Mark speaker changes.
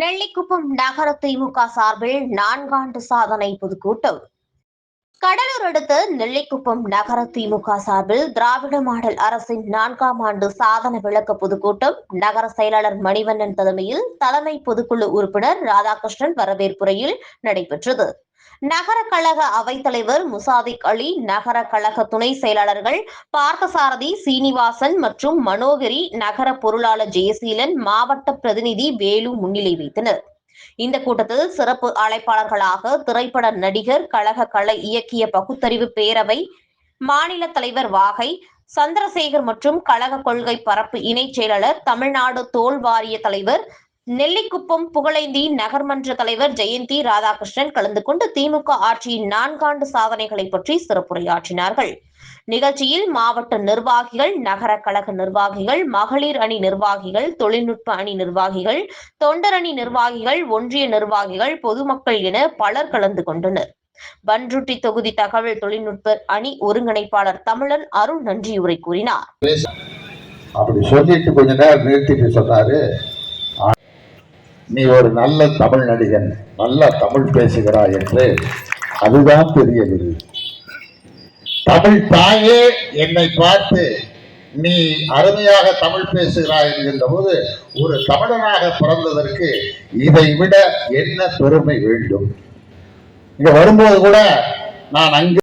Speaker 1: நெல்லிக்குப்பம் நகர திமுக சார்பில் நான்காண்டு சாதனை பொதுக்கூட்டம். கடலூர் அடுத்த நெல்லிக்குப்பம் நகர திமுக சார்பில் திராவிட மாடல் அரசின் நான்காம் ஆண்டு சாதன விளக்க பொதுக்கூட்டம் நகர செயலாளர் மணிவண்ணன் தலைமையில் தலைமை பொதுக்குழு உறுப்பினர் ராதாகிருஷ்ணன் வரவேற்புரையில் நடைபெற்றது. நகர கழக அவைத்தலைவர் முசாதிக் அலி நகர கழக துணை செயலாளர்கள் பார்த்தசாரதி சீனிவாசன் மற்றும் மனோகரி நகர பொருளாளர் ஜெயசீலன் மாவட்ட பிரதிநிதி வேலு முன்னிலை வைத்தனர். இந்த கூட்டத்தில் சிறப்பு அழைப்பாளர்களாக திரைப்பட நடிகர் கழக கலை இயக்கிய பகுத்தறிவு பேரவை மாநில தலைவர் வாகை சந்திரசேகர் மற்றும் கழக கொள்கை பரப்பு இணைச் செயலாளர் தமிழ்நாடு தோல் வாரிய தலைவர் நெல்லிக்குப்பம் புகழேந்தி நகர்மன்ற தலைவர் ஜெயந்தி ராதாகிருஷ்ணன் கலந்து கொண்டு திமுக ஆட்சியின் நான்காண்டு சாதனைகளை பற்றி சிறப்புரையாற்றினார்கள். நிகழ்ச்சியில் மாவட்ட நிர்வாகிகள் நகர கழக நிர்வாகிகள் மகளிர் அணி நிர்வாகிகள் தொழில்நுட்ப அணி நிர்வாகிகள் தொண்டர் அணி நிர்வாகிகள் ஒன்றிய நிர்வாகிகள் பொதுமக்கள் என பலர் கலந்து கொண்டனர். பன்ருட்டி தொகுதி தகவல் தொழில்நுட்ப அணி ஒருங்கிணைப்பாளர் தமிழன் அருள் நன்றியுரை கூறினார்.
Speaker 2: அப்படி சொல்லிட்டு கொஞ்ச நேரம் நிறுத்திட்டு சொன்னாரு. நீ ஒரு நல்ல தமிழ் நடிகன் நல்ல தமிழ் பேசுகிறாய் என்று அதுதான் பெரிய விருது தமிழ் தாயே என்னை பார்த்து நீ அருமையாக தமிழ் பேசுகிறாய் என்கின்ற போது ஒரு தமிழனாக பிறந்ததற்கு இதை விட என்ன பெருமை வேண்டும்? இங்க வரும்போது கூட நான் அங்கு